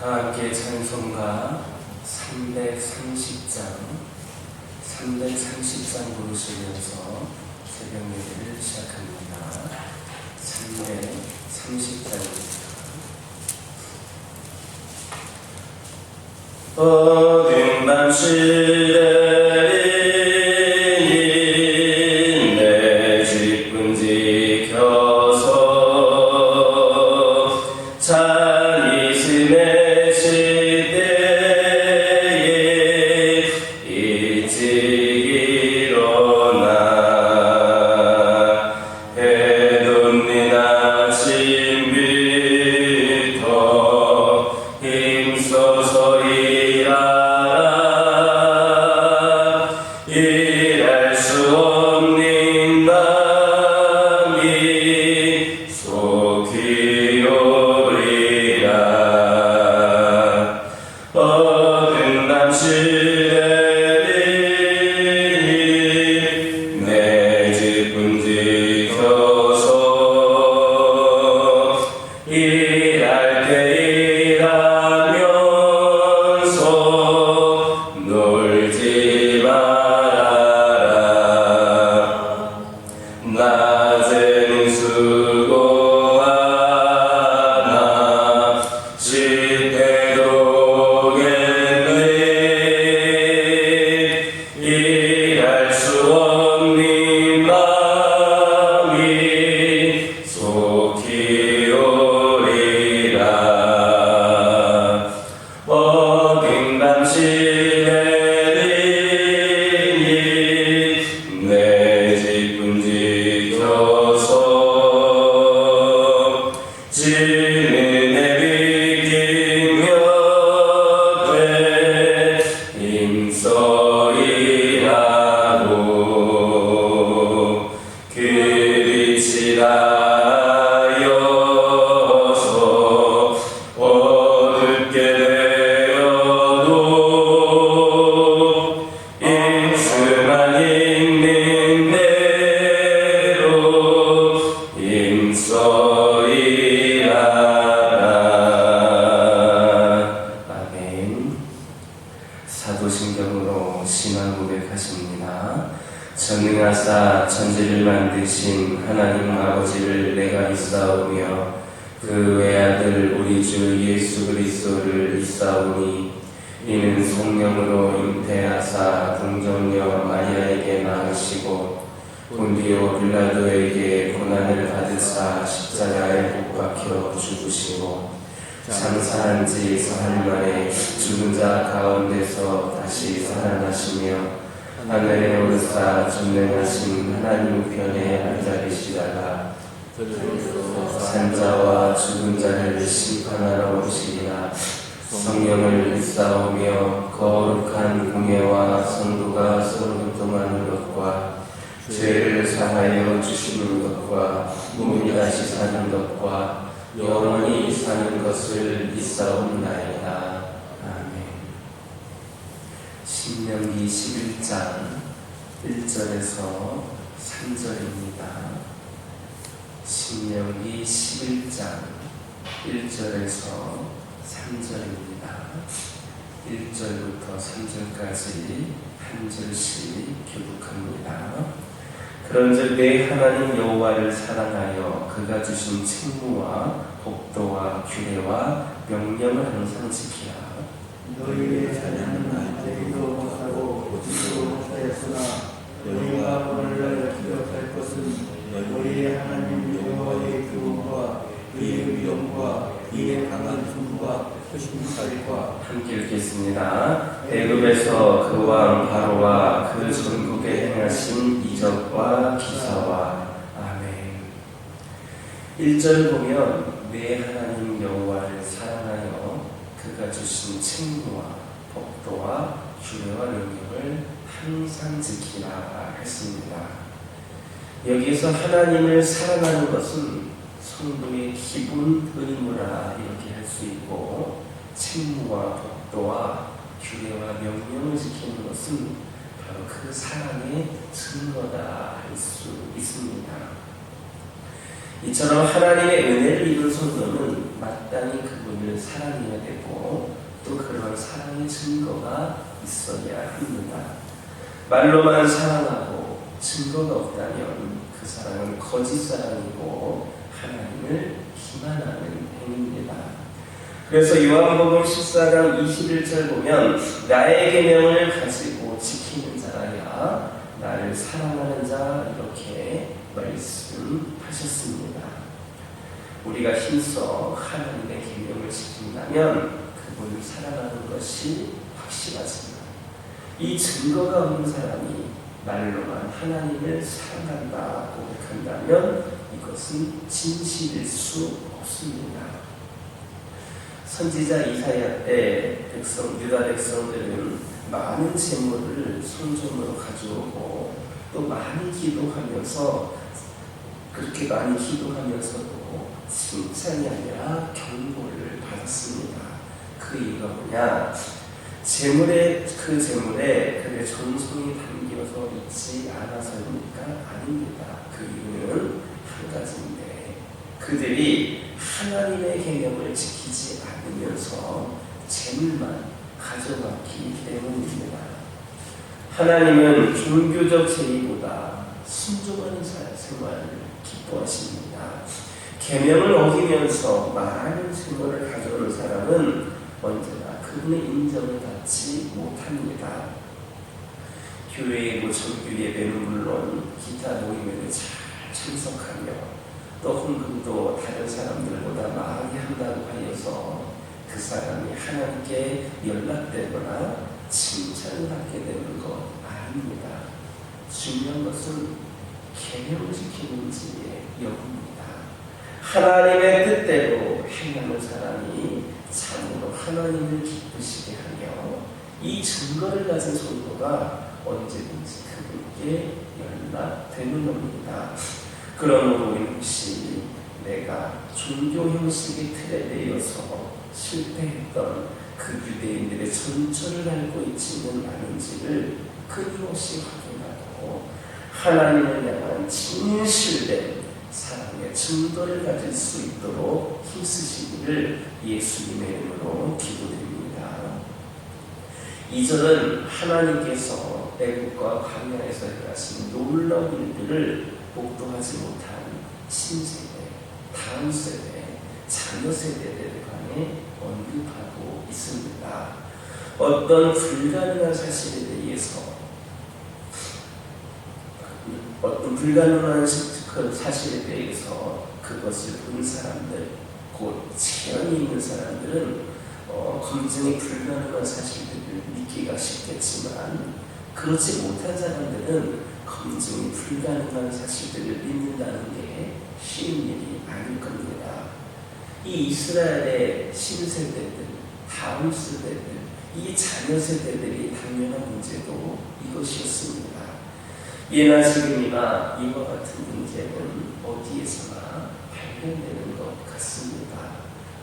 다 함께 찬송가 330장 330장 부르시면서 새벽 예배를 시작합니다. 330장입니다. 어둠 밤 시대 살아나시며 하늘에 오르사 전능하신 하나님 우편에 앉아 계시다가 산자와 죽은 자를 심판하러 오시리라 성령을 믿사오며 거룩한 공예와 성도가 서로 교통하는 것과 죄를 사하여 주시는 것과 몸이 다시 사는 것과 영원히 사는 것을 믿사옵나이다. 아멘. 신명기 11장 1절에서 3절입니다. 신명기 11장 1절에서 3절입니다. 1절부터 3절까지 한 절씩 교독합니다. 그런즉 내 하나님 여호와를 사랑하여 그가 주신 책무와 법도와 규례와 명령을 항상 지키라. 너희의 찬양은 날때기도 못하고 어디도 못하였으나 너희가 오늘날 기억할 것은 너희의 하나님 여호와의 교훈과 그의 위엄과 그의 강한 손과 표심살과 함께 읽겠습니다. 대급에서 그 왕 바로와 그 전국에 행하신 이적과 기사와 아멘. 1절 보면 내 하나님 여호와를 사랑하여 그가 주신 책무와 법도와 규례와 명령을 항상 지키라 했습니다. 여기에서 하나님을 사랑하는 것은 성도의 기본 의무라 이렇게 할 수 있고 책무와 법도와 규례와 명령을 지키는 것은 바로 그 사랑의 증거다 할 수 있습니다. 이처럼 하나님의 은혜를 입은 성도는 마땅히 그분을 사랑해야 되고 또 그런 사랑의 증거가 있어야 합니다. 말로만 사랑하고 증거가 없다면 그 사랑은 거짓 사랑이고 하나님을 기만하는 행위입니다. 그래서 요한복음 14장 21절 보면 나의 계명을 가지고 지키는 자라야 나를 사랑하는 자 이렇게 말씀하셨습니다. 우리가 힘써 하나님의 계명을 지킨다면 그분을 사랑하는 것이 확실하지만 이 증거가 없는 사람이 말로만 하나님을 사랑한다 고백한다면 이것은 진실일 수 없습니다. 선지자 이사야 때 백성 유다 백성들은 많은 재물을 성전으로 가져오고 또 많이 기도하면서 그렇게 많이 기도하면서도 칭찬이 아니라 경고를 받았습니다. 그 이유가 뭐냐? 재물에 그 재물에 그의 전송이 담겨서 있지 않아서입니까? 아닙니다. 그 이유는 한 가지인데 그들이 하나님의 계명을 지키지 않으면서 재물만 가져갔기 때문입니다. 하나님은 종교적 제의보다 순종하는 사- 생활을 기뻐하십니다. 계명을 어기면서 많은 증거를 가져오는 사람은 언제나 그분의 인정을 받지 못합니다. 교회의 정규 예배는 물론 기타 모임에도 잘 참석하며 또 헌금도 다른 사람들보다 많이 한다고 하여서 그 사람이 하나님께 연락되거나 칭찬을 받게 되는 것 아닙니다. 중요한 것은 계명을 지키는지의 여부입니다. 하나님의 뜻대로 행하는 사람이 참으로 하나님을 기쁘시게 하며 이 증거를 가진 성도가 언제든지 그분께 연락되는 겁니다. 그러므로 혹시 내가 종교 형식의 틀에 내어서 실패했던 그 유대인들의 전철을 알고 있지는 않은지를 끊임없이 확인하고 하나님을 향한 진실된 사랑의 증거를 가질 수 있도록 힘쓰시기를 예수님의 이름으로 기도드립니다. 이절은 하나님께서 애국과 광야에서 행하신 놀라운 일들을 목도하지 못한 신세대, 다음 세대, 자녀 세대들에 관해 언급하고 있습니다. 어떤 불가능한 사실에 대해서 어떤 불가능한 시- 그 사실에 대해서 그것을 본 사람들, 곧 체험이 있는 사람들은 어, 검증이 불가능한 사실들을 믿기가 쉽겠지만 그렇지 못한 사람들은 검증이 불가능한 사실들을 믿는다는 게 쉬운 일이 아닐 겁니다. 이 이스라엘의 신세대들, 다음 세대들, 이 자녀 세대들이 당면한 문제도 이것이었습니다. 예나 지금이나 이와 같은 문제는 어디에서나 발견되는 것 같습니다.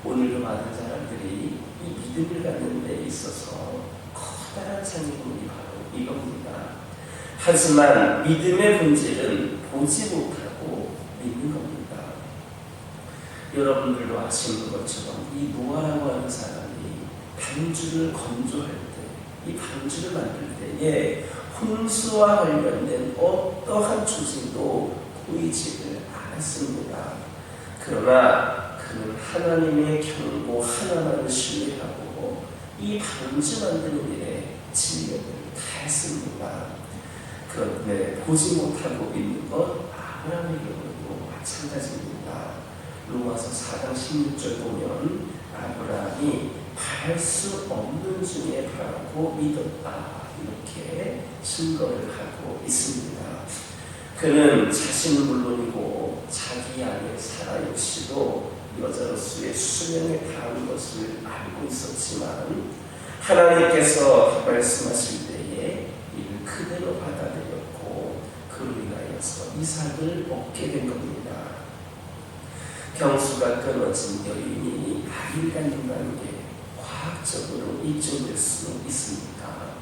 오늘도 많은 사람들이 이 믿음을 갖는 데 있어서 커다란 장애물이 바로 이겁니다. 하지만 믿음의 본질은 보지 못하고 믿는 겁니다. 여러분들도 아시는 것처럼 이 노아라고 하는 사람이 반주를 건조할 때, 이 반주를 만들 때에 홍수와 관련된 어떠한 조짐도 보이지를 않았습니다. 그러나 그는 하나님의 경고 하나만을 신뢰하고 이 반주 만드는 일에 진력을 다했습니다. 그런데 보지 못하고 믿는 것 아브라함의 경우도 마찬가지입니다. 로마서 4장 16절 보면 아브라함이 바랄 수 없는 중에 바라고 믿었다. 이렇게 증거를 하고 있습니다. 그는 자신은 물론이고 자기 안에 사라 역시도 여자로서의 수명에 닿은 것을 알고 있었지만 하나님께서 말씀하실 때에 이를 그대로 받아들였고 그로 인하여서 이삭을 얻게 된 겁니다. 경수가 끊어진 여인이 아이를 갖는다는 게 과학적으로 입증될 수 있습니까?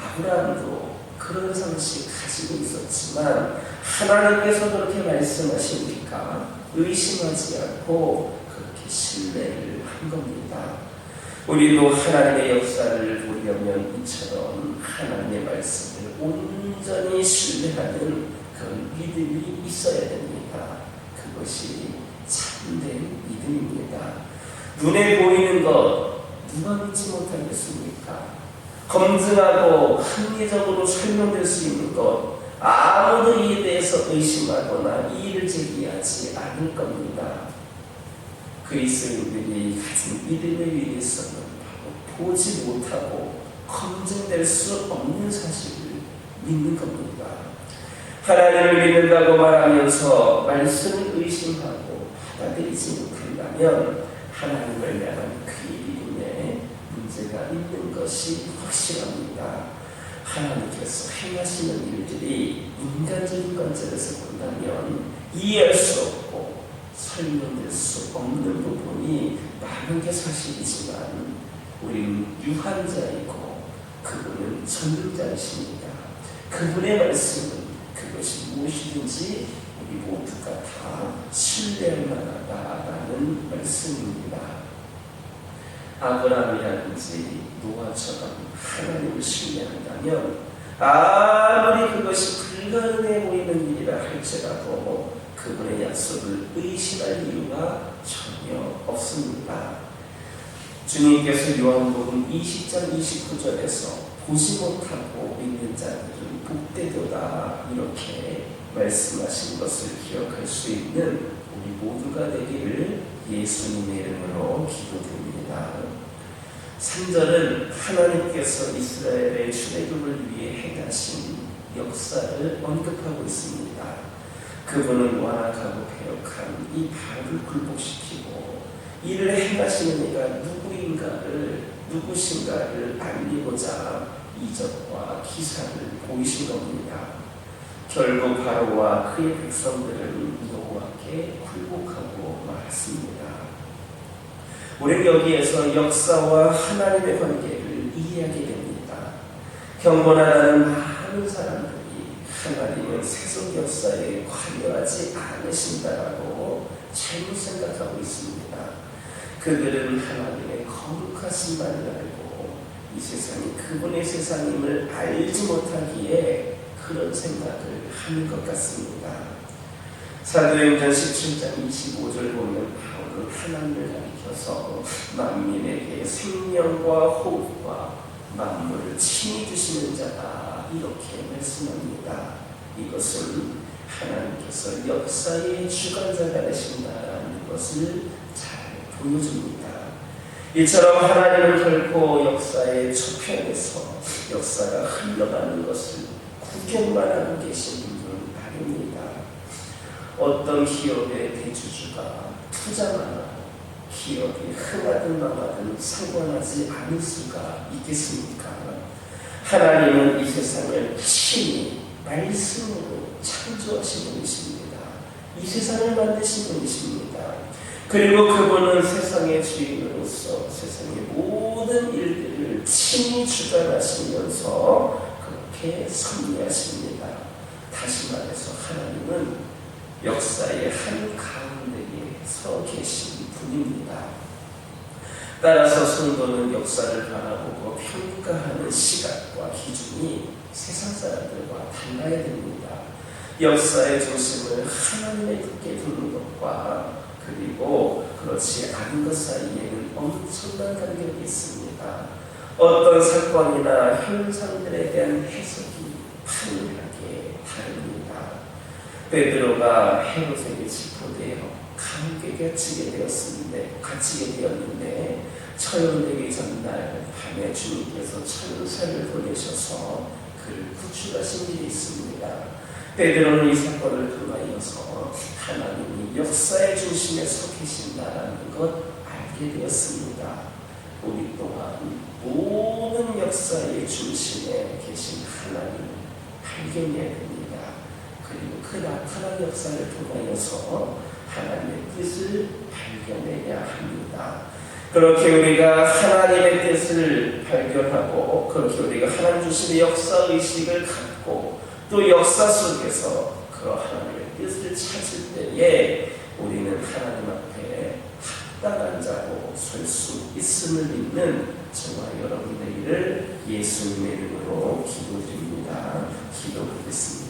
아브라함도 그런 상식 가지고 있었지만 하나님께서 그렇게 말씀하십니까? 의심하지 않고 그렇게 신뢰를 한 겁니다. 우리도 하나님의 역사를 보려면 이처럼 하나님의 말씀을 온전히 신뢰하는 그런 믿음이 있어야 됩니다. 그것이 참된 믿음입니다. 눈에 보이는 것 누가 믿지 못하겠습니까? 검증하고 합리적으로 설명될 수 있는 것 아무도 이에 대해서 의심하거나 이의를 제기하지 않을 겁니다. 그리스도인들이 가진 믿음에 위해서는 보지 못하고 검증될 수 없는 사실을 믿는 겁니다. 하나님을 믿는다고 말하면서 말씀을 의심하고 받아들이지 못한다면 하나님을 향한 그 제가 있는 것이 확실합니다. 하나님께서 행하시는 일들이 인간적인 관점에서 본다면 이해할 수 없고 설명될 수 없는 부분이 많은 게 사실이지만 우리는 유한자이고 그분은 전능자이십니다. 그분의 말씀은 그것이 무엇이든지 우리 모두가 다 신뢰할 만하다라는 말씀입니다. 아브라함이라든지 노아처럼 하나님을 신뢰한다면 아무리 그것이 불가능해 보이는 일이라 할지라도 그분의 약속을 의심할 이유가 전혀 없습니다. 주님께서 요한복음 20장 29절에서 보지 못하고 믿는 자들은 복되도다 이렇게 말씀하신 것을 기억할 수 있는 우리 모두가 되기를 예수님의 이름으로 기도드립니다. 3절은 하나님께서 이스라엘의 출애굽을 위해 행하신 역사를 언급하고 있습니다. 그분은 완악하고 폐역한 이 바를 굴복시키고 이를 행하시는 이가 누구인가를 누구신가를 알리고자 이적과 기사를 보이신 겁니다. 결국 바로와 그의 백성들은 여호와께 굴복하고 말았습니다. 우리는 여기에서 역사와 하나님의 관계를 이해하게 됩니다. 경건하다는 많은 사람들이 하나님의 세속 역사에 관여하지 않으신다라고 잘못 생각하고 있습니다. 그들은 하나님의 거룩하신만을 알고 이 세상이 그분의 세상임을 알지 못하기에 그런 생각을 하는 것 같습니다. 사도행전 17장 25절 보면 바울은 하나님을 가리켜서 만민에게 생명과 호흡과 만물을 친히 주시는 자다 이렇게 말씀합니다. 이것은 하나님께서 역사의 주관자가 되신다라는 것을 잘 보여줍니다. 이처럼 하나님은 결코 역사의 초편에서 역사가 흘러가는 것을 구경만 하고 계신 분은 아닙니다. 어떤 기업의 대주주가 하고 기업이 흥하든 망하든 상관하지 않을 수가 있겠습니까? 하나님은 이 세상을 친히 말씀으로 창조하신 분이십니다. 이 세상을 만드신 분이십니다. 그리고 그분은 세상의 주인으로서 세상의 모든 일들을 친히 주관하시면서 그렇게 섭리하십니다. 다시 말해서 하나님은 역사의 한 가운데에 서 계신 분입니다. 따라서 성도는 역사를 바라보고 평가하는 시각과 기준이 세상 사람들과 달라야 됩니다. 역사의 중심을 하나님의 붙게 두는 것과 그리고 그렇지 않은 것 사이에는 엄청난 간격이 있습니다. 어떤 사건이나 현상들에 대한 해석이 판이하게 다릅니다. 베드로가 헤롯에게 체포되어 감옥에 갇히게 되었는데 갇히게 되었는데 처형되기 전날 밤에 주님께서 천사를 보내셔서 그를 구출하신 일이 있습니다. 베드로는 이 사건을 통하여서 하나님이 역사의 중심에 서 계신다라는 것 알게 되었습니다. 우리 또한 모든 역사의 중심에 계신 하나님을 발견해야 됩니다. 그리고 그 나타난 역사를 통하여서 하나님의 뜻을 발견해야 합니다. 그렇게 우리가 하나님의 뜻을 발견하고 그렇게 우리가 하나님 주심의 역사 의식을 갖고 또 역사 속에서 그 하나님의 뜻을 찾을 때에 우리는 하나님 앞에 합당한 자로 설 수 있음을 믿는 저와 여러분들을 예수님의 이름으로 기도드립니다. 기도하겠습니다.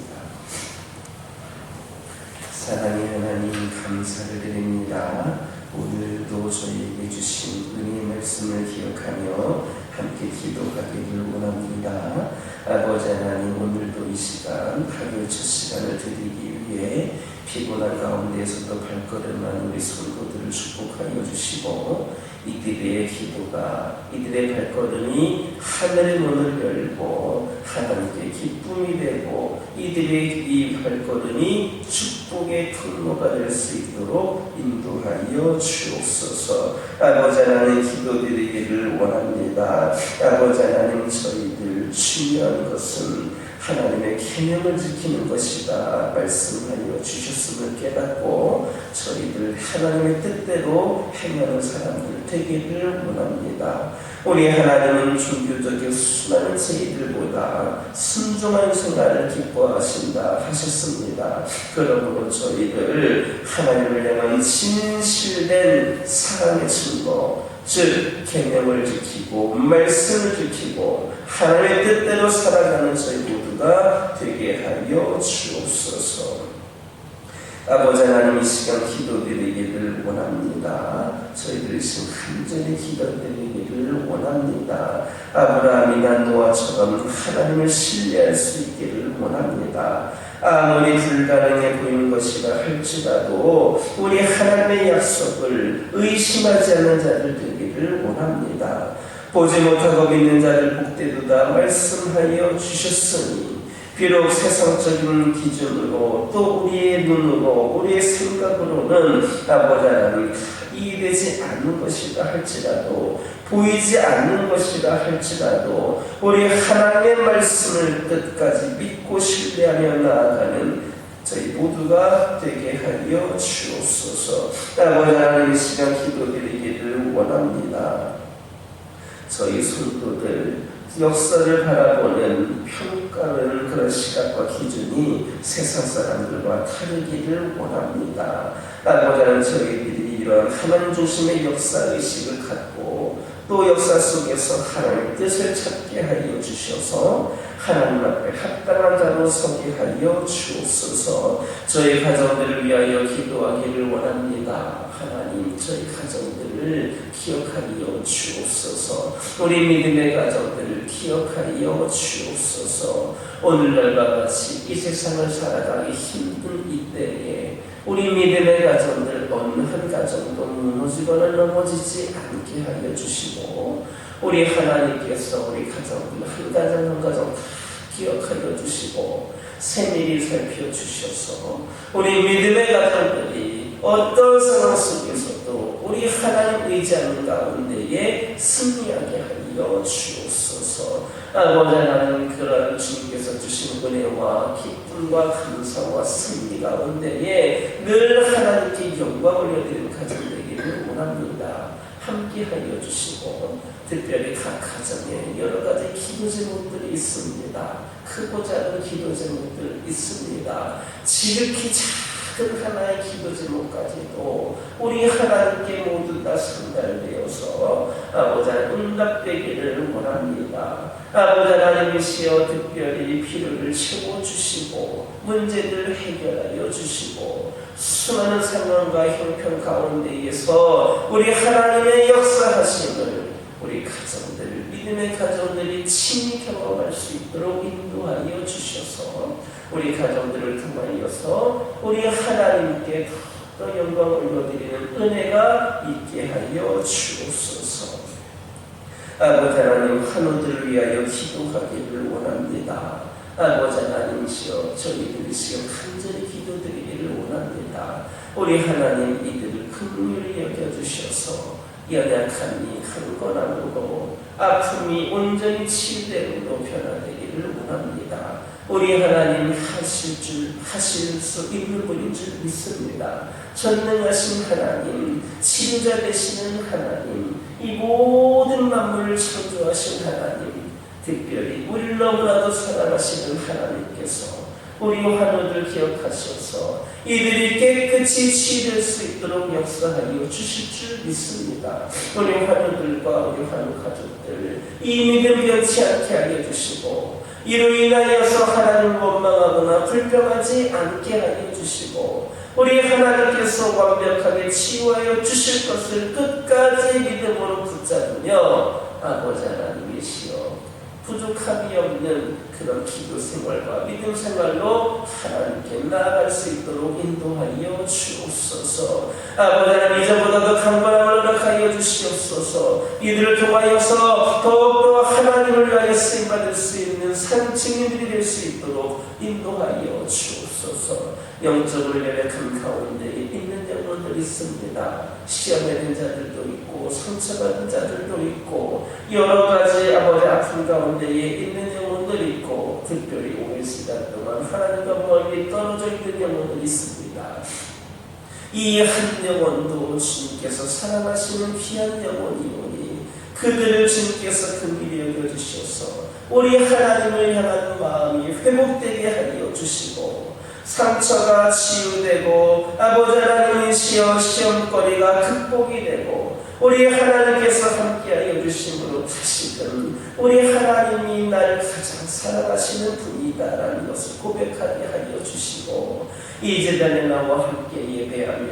사랑의 하나님 감사를 드립니다. 오늘도 저희에게 주신 은혜의 말씀을 기억하며 함께 기도하기를 원합니다. 아버지 하나님 오늘도 이 시간 하루 첫 시간을 드리기 위해 피곤한 가운데에서도 발걸음하는 우리 성도들을 축복하여 주시고 이들의 기도가 이들의 발걸음이 하늘의 문을 열고 하나님께 기쁨이 되고 이들의 이 발걸음이 축복의 통로가 될 수 있도록 인도하여 주옵소서. 아버지 하나님 기도드리기를 원합니다. 아버지 하나님 저희들 중요한 것은 하나님의 계명을 지키는 것이다 말씀하여 주셨음을 깨닫고 저희들 하나님의 뜻대로 행하는 사람들 되기를 원합니다. 우리 하나님은 종교적인 수많은 저희들보다 순종한 생활을 기뻐하신다 하셨습니다. 그러므로 저희들 하나님을 향한 진실된 사랑의 증거 즉 계명을 지키고 말씀을 지키고 하나님의 뜻대로 살아가는 저희 모두가 되게 하여 주옵소서. 아버지 하나님 이 시간 기도드리기를 원합니다. 저희들 지금 간절히 기도드리기를 원합니다. 아브라함이나 노아처럼 하나님을 신뢰할 수 있기를 원합니다. 아무리 불가능해 보이는 것이라 할지라도 우리 하나님의 약속을 의심하지 않는 자들 되기 를 원합니다. 보지 못하고 믿는 자를 복되도다 말씀하여 주셨으니 비록 세상적인 기준으로 또 우리의 눈으로 우리의 생각으로는 아버지 하나님 이해되지 않는 것이라 할지라도 보이지 않는 것이라 할지라도 우리 하나님의 말씀을 끝까지 믿고 신뢰하며 나아가는 저희 모두가 되게 하여 주옵소서 아버지 하나님 이 시간 기도드리기를 원합니다 저희 성도들 역사를 바라보는 평가하는 그런 시각과 기준이 세상 사람들과 다르기를 원합니다. 아버지는 저희들이 이러한 하나님 중심의 역사 의식을 갖고 또 역사 속에서 하나님의 뜻을 찾게 하여 주셔서 하나님 앞에 합당한 자로 서게 하여 주옵소서. 저희 가정들을 위하여 기도하기를 원합니다. 하나님 저희 가정들을 기억하여 주옵소서. 우리 믿음의 가정들을 기억하여 주옵소서. 오늘날과 같이 이 세상을 살아가기 힘든 이때에 우리 믿음의 가정들 어느 한 가정도 무너지거나 넘어지지 않게 하여 주시고 우리 하나님께서 우리 가정들 한 가정 한 가정 다 기억하여 주시고 세밀히 살펴주셔서 우리 믿음의 가정들이 어떤 상황 속에서도 우리 하나님 의지하는 가운데에 승리하게 하여 주옵소서. 아버지 하나님 그런 주님께서 주신 은혜와 기쁨과 감사와 승리 가운데에 늘 하나님께 영광 올려드리는 가정 되기를 원합니다. 함께하여 주시고 특별히 각 가정에 여러 가지 기도 제목들이 있습니다. 크고 작은 기도 제목들 있습니다. 지극히 작은 하나의 기도 제목까지도 우리 하나님께 모두 다 전달되어서 아버지 응답되기를 원합니다. 아버지 하나님이시여 특별히 필요를 채워주시고 문제들을 해결하여 주시고 수많은 상황과 형편 가운데에서 우리 하나님의 역사하심을 우리 가정들, 믿음의 가정들이 친히 경험할 수 있도록 인도하여 주셔서 우리 가정들을 통하여서 우리 하나님께 더 영광을 올려드리는 은혜가 있게 하여 주옵소서. 아버지 하나님 환우들을 위하여 기도하기를 원합니다. 아버지 하나님이시여 저희들이 지금 간절히 기도드리기를 원합니다. 우리 하나님 이들을 긍휼히 여겨주셔서 연약함이 강건함으로 아픔이 온전히 치유되므로 변화되기를 원합니다. 우리 하나님 하실 줄 하실 수 있는 분인 줄 믿습니다. 전능하신 하나님, 치유자 되시는 하나님, 이 모든 만물을 창조하신 하나님, 특별히 우리를 너무나도 사랑하시는 하나님께서 우리 환우들 기억하셔서 이들이 깨끗이 치유될 수 있도록 역사하여 주실 줄 믿습니다. 우리 환우들과 우리 환우 가족들 이 믿음 변치 않게 하여 주시고 이로 인하여서 하나님을 원망하거나 불평하지 않게 하여 주시고 우리 하나님께서 완벽하게 치유하여 주실 것을 끝까지 믿음으로 붙잡으며 아버지 하나님이시여 부족함이 없는 그런 기도 생활과 믿음 생활로 하나님께 나아갈 수 있도록 인도하여 주옵소서. 아버지 하나님 이전보다 더 강건함을 허락하여 주시옵소서. 이들을 통하여서 더욱더 하나님을 위하여 쓰임 받을 수 있는 산 증인들이 될 수 있도록 인도하여 주옵소서. 영적으로 연약한 가운데 있는 있습니다. 시험에 든 자들도 있고 상처받은 자들도 있고 여러 가지 아버지 아픈 가운데에 있는 영혼들이 있고 특별히 오일 시간 동안 하나님과 멀리 떨어져 있는 영혼들이 있습니다. 이 한 영혼도 주님께서 사랑하시는 귀한 영혼이오니 그들을 주님께서 긍휼히 여겨주셔서 우리 하나님을 향한 마음이 회복되게 하여 주시고 상처가 치유되고 아버지 하나님이시여 시험거리가 극복이 되고 우리 하나님께서 함께하여 주심으로 다시금 우리 하나님이 나를 가장 사랑하시는 분이다라는 것을 고백하게 하여 주시고 이 재단에 나와 함께 예배하며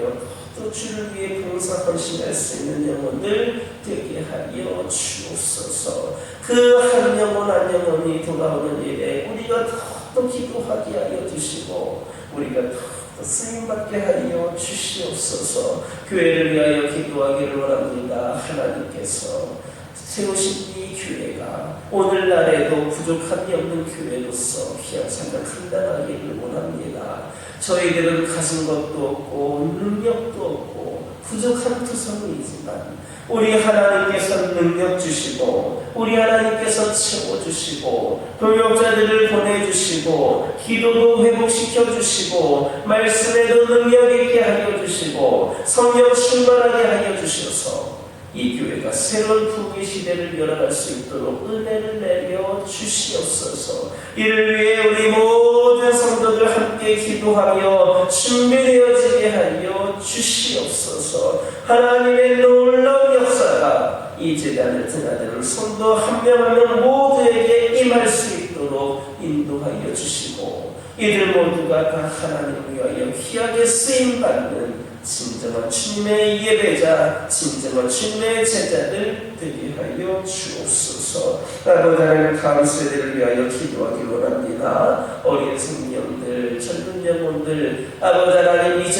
또 주를 위해 봉사 헌신할 수 있는 영혼들 되게 하여 주옵소서. 그 한 영혼 한 영혼이 돌아오는 일에 우리가 더욱 더 기도하게 하여 주시고 우리가 더욱더 쓰임받게 하여 주시옵소서 교회를 위하여 기도하기를 원합니다 하나님께서 세우신 이 교회가 오늘날에도 부족함이 없는 교회로서 삶을 감당하기를 원합니다. 저희들은 가진 것도 없고 능력도 없고 부족한 투성이지만 우리 하나님께서 능력 주시고 우리 하나님께서 채워주시고 동역자들을 보내주시고 기도도 회복시켜 주시고 말씀에도 능력 있게 하여 주시고 성령 충만하게 하여 주셔서 이 교회가 새로운 부귀 시대를 열어갈 수 있도록 은혜를 내려 주시옵소서. 이를 위해 우리 모든 성도들 함께 기도하며 준비되어지게 하여 주시옵소서. 하나님의 놀라운 역사가 이 재단을 드나드는 성도 한 명 한 명 모두에게 임할 수 있도록 인도하여 주시고 이들 모두가 다 하나님을 위하여 귀하게 쓰임 받는 진정한 주님의 예배자, 진정한 주님의 제자들 되게 하여 주옵소서. 아버지 하나님 다음 세대를 위하여 기도하기 원합니다. 어린 생명들, 젊은 영혼들, 아버지 하나님 이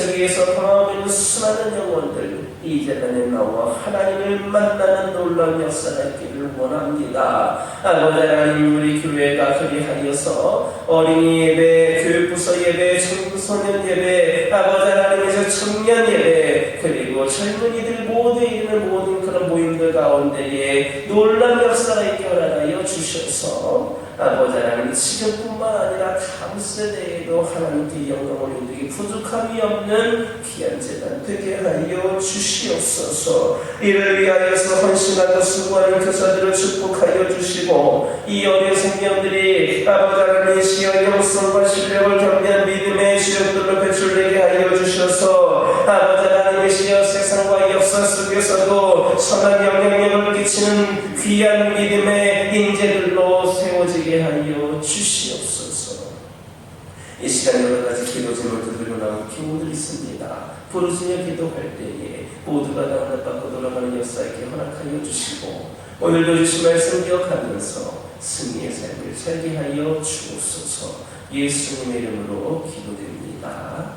방황하고 있는 수많은 영혼들, 이 재단에 나와 하나님을 만나는 놀라운 역사가 있기를 원합니다. 아버지 하나님 우리 교회가 그리하여서 어린이 예배, 교육부서 예배, 청소년 예배, 아버지 하나님께서 청년 예배, 그리고 젊은이들 모두 있는 모든 그런 모임들 가운데에 놀라운 역사가 있게 허락하여 주셔서 아버지 하나님 지금뿐만 아니라 다음 세대에도 하나님께 영광을 올리기 부족함이 없는 귀한 재단 되게 하여 주시옵소서. 이를 위하여서 헌신하고 수고하는 교사들을 축복하여 주시고 이 어린 생명들이 아버지 하나님의 시여 영성과 신뢰를 경배한 믿음의 시험들로 배출되게 하여 주셔서 아버지 하나님의 시여 세상과 역사 속에서도 선한 영향력을 끼치는 귀한 믿음의 인재들로 세워지게 하여 주시옵소서 이 시간 여러 가지 기도 제목들 들고 나온 기도들이 있습니다. 부르짖어 기도할 때에 모두가 나오는 받고 돌아가는 역사 있게 허락하여 주시고 오늘도 주신 말씀 기억하면서 승리의 삶을 살게 하여 주옵소서 예수님의 이름으로 기도드립니다.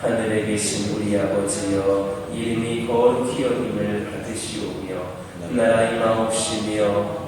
하늘에 계신 우리 아버지여 이름이 거룩히 여김을 받으시오며 나라의 마옵시며